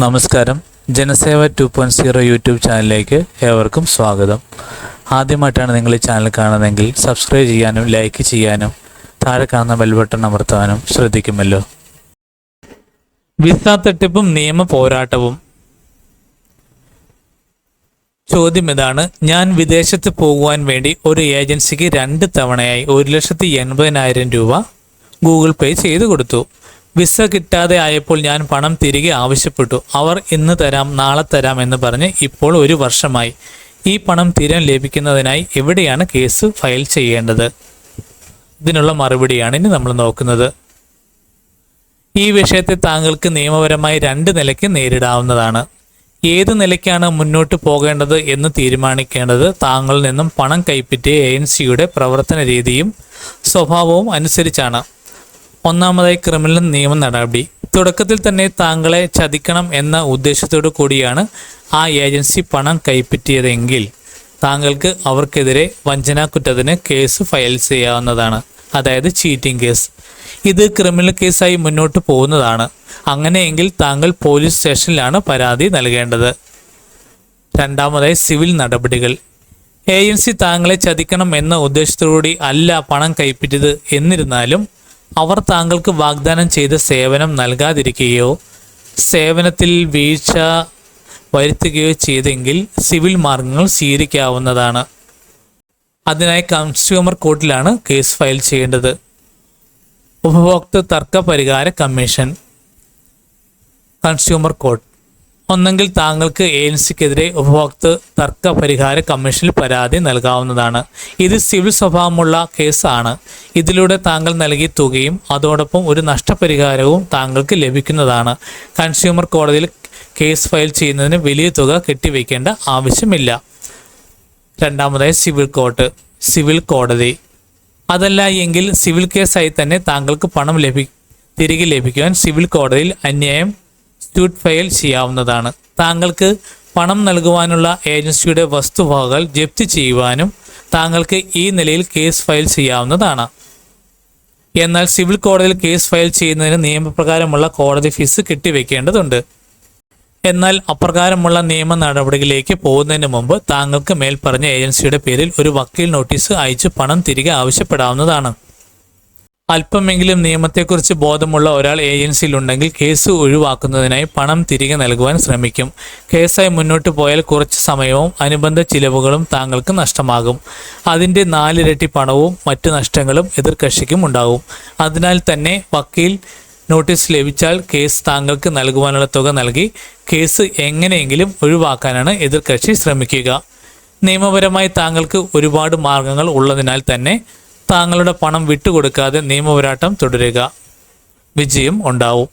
നമസ്കാരം. Janaseva two point zero YouTube ചാനലിലേക്ക് ഏവർക്കും സ്വാഗതം. ആദ്യമായിട്ടാണ് നിങ്ങൾ ഈ ചാനൽ കാണുന്നതെങ്കിൽ സബ്സ്ക്രൈബ് ചെയ്യാനും ലൈക്ക് ചെയ്യാനും താഴെ കാണുന്ന ബെൽ ബട്ടൺ അമർത്താനും ശ്രദ്ധിക്കുമല്ലോ. വിസ തട്ടിപ്പും നിയമ പോരാട്ടവും. ചോദ്യം ഇതാണ്. ഞാൻ വിദേശത്ത് പോകുവാൻ വേണ്ടി ഒരു ഏജൻസിക്ക് രണ്ട് തവണയായി ഒരു ലക്ഷത്തി എൺപതിനായിരം രൂപ ഗൂഗിൾ പേ ചെയ്തു കൊടുത്തു. വിസ കിട്ടാതെ ആയപ്പോൾ ഞാൻ പണം തിരികെ ആവശ്യപ്പെട്ടു. അവർ ഇന്ന് തരാം നാളെ തരാം എന്ന് പറഞ്ഞ് ഇപ്പോൾ ഒരു വർഷമായി. ഈ പണം തിരം ലഭിക്കുന്നതിനായി എവിടെയാണ് കേസ് ഫയൽ ചെയ്യേണ്ടത്? ഇതിനുള്ള മറുപടിയാണ് ഇനി നമ്മൾ നോക്കുന്നത്. ഈ വിഷയത്തെ താങ്കൾക്ക് നിയമപരമായി രണ്ട് നിലയ്ക്ക് നേരിടാവുന്നതാണ്. ഏത് നിലയ്ക്കാണ് മുന്നോട്ട് പോകേണ്ടത് എന്ന് തീരുമാനിക്കേണ്ടത് താങ്കളിൽ നിന്നും പണം കൈപ്പറ്റിയ ഏജൻസിയുടെ പ്രവർത്തന രീതിയും സ്വഭാവവും അനുസരിച്ചാണ്. ഒന്നാമതായി ക്രിമിനൽ നിയമ നടപടി. തുടക്കത്തിൽ തന്നെ താങ്കളെ ചതിക്കണം എന്ന ഉദ്ദേശത്തോടു കൂടിയാണ് ആ ഏജൻസി പണം കൈപ്പറ്റിയതെങ്കിൽ താങ്കൾക്ക് അവർക്കെതിരെ വഞ്ചനാ കുറ്റത്തിന് കേസ് ഫയൽ ചെയ്യാവുന്നതാണ്. അതായത് ചീറ്റിംഗ് കേസ്. ഇത് ക്രിമിനൽ കേസായി മുന്നോട്ട് പോകുന്നതാണ്. അങ്ങനെയെങ്കിൽ താങ്കൾ പോലീസ് സ്റ്റേഷനിലാണ് പരാതി നൽകേണ്ടത്. രണ്ടാമതായി സിവിൽ നടപടികൾ. ഏജൻസി താങ്കളെ ചതിക്കണം എന്ന ഉദ്ദേശത്തോടുകൂടി അല്ല പണം കൈപ്പറ്റിയത് എന്നിരുന്നാലും അവർ താങ്കൾക്ക് വാഗ്ദാനം ചെയ്ത സേവനം നൽകാതിരിക്കുകയോ സേവനത്തിൽ വീഴ്ച വരുത്തുകയോ ചെയ്തെങ്കിൽ സിവിൽ മാർഗങ്ങൾ സ്വീകരിക്കാവുന്നതാണ്. അതിനായി കൺസ്യൂമർ കോർട്ടിലാണ് കേസ് ഫയൽ ചെയ്യേണ്ടത്. ഉപഭോക്തൃ തർക്ക പരിഹാര കമ്മീഷൻ. Consumer court. ഒന്നെങ്കിൽ താങ്കൾക്ക് ഏജൻസിക്കെതിരെ ഉപഭോക്തൃ തർക്ക പരിഹാര കമ്മീഷനിൽ പരാതി നൽകാവുന്നതാണ്. ഇത് സിവിൽ സ്വഭാവമുള്ള കേസാണ്. ഇതിലൂടെ താങ്കൾ നൽകിയ തുകയും അതോടൊപ്പം ഒരു നഷ്ടപരിഹാരവും താങ്കൾക്ക് ലഭിക്കുന്നതാണ്. കൺസ്യൂമർ കോടതിയിൽ കേസ് ഫയൽ ചെയ്യുന്നതിന് വലിയ തുക കെട്ടിവെക്കേണ്ട ആവശ്യമില്ല. രണ്ടാമതായി സിവിൽ കോർട്ട് സിവിൽ കോടതി. അതല്ല എങ്കിൽ സിവിൽ കേസായി തന്നെ താങ്കൾക്ക് പണം ലഭി തിരികെ ലഭിക്കുവാൻ സിവിൽ കോടതിയിൽ അന്യായം സ്യൂട്ട് ഫയൽ ചെയ്യാവുന്നതാണ്. താങ്കൾക്ക് പണം നൽകുവാനുള്ള ഏജൻസിയുടെ വസ്തുവകകൾ ജപ്തി ചെയ്യുവാനും താങ്കൾക്ക് ഈ നിലയിൽ കേസ് ഫയൽ ചെയ്യാവുന്നതാണ്. എന്നാൽ സിവിൽ കോടതിയിൽ കേസ് ഫയൽ ചെയ്യുന്നതിന് നിയമപ്രകാരമുള്ള കോടതി ഫീസ് കെട്ടിവെക്കേണ്ടതുണ്ട്. എന്നാൽ അപ്രകാരമുള്ള നിയമ നടപടികളിലേക്ക് പോകുന്നതിന് മുമ്പ് താങ്കൾക്ക് മേൽപ്പറഞ്ഞ പറഞ്ഞ ഏജൻസിയുടെ പേരിൽ ഒരു വക്കീൽ നോട്ടീസ് അയച്ച് പണം തിരികെ ആവശ്യപ്പെടാവുന്നതാണ്. അല്പമെങ്കിലും നിയമത്തെക്കുറിച്ച് ബോധമുള്ള ഒരാൾ ഏജൻസിയിലുണ്ടെങ്കിൽ കേസ് ഒഴിവാക്കുന്നതിനായി പണം തിരികെ നൽകുവാൻ ശ്രമിക്കും. കേസായി മുന്നോട്ട് പോയാൽ കുറച്ച് സമയവും അനുബന്ധ ചിലവുകളും താങ്കൾക്ക് നഷ്ടമാകും. അതിന്റെ നാലിരട്ടി പണവും മറ്റു നഷ്ടങ്ങളും എതിർകക്ഷിക്കും ഉണ്ടാകും. അതിനാൽ തന്നെ വക്കീൽ നോട്ടീസ് ലഭിച്ചാൽ കേസ് താങ്കൾക്ക് നൽകുവാനുള്ള തുക നൽകി കേസ് എങ്ങനെയെങ്കിലും ഒഴിവാക്കാനാണ് എതിർകക്ഷി ശ്രമിക്കുക. നിയമപരമായി താങ്കൾക്ക് ഒരുപാട് മാർഗങ്ങൾ ഉള്ളതിനാൽ തന്നെ താങ്കളുടെ പണം വിട്ടുകൊടുക്കാതെ നിയമപോരാട്ടം തുടരുക. വിജയം ഉണ്ടാവും.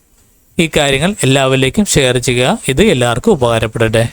ഈ കാര്യങ്ങൾ എല്ലാവരിലേക്കും ഷെയർ ചെയ്യുക. ഇത് എല്ലാവർക്കും ഉപകാരപ്പെടട്ടെ.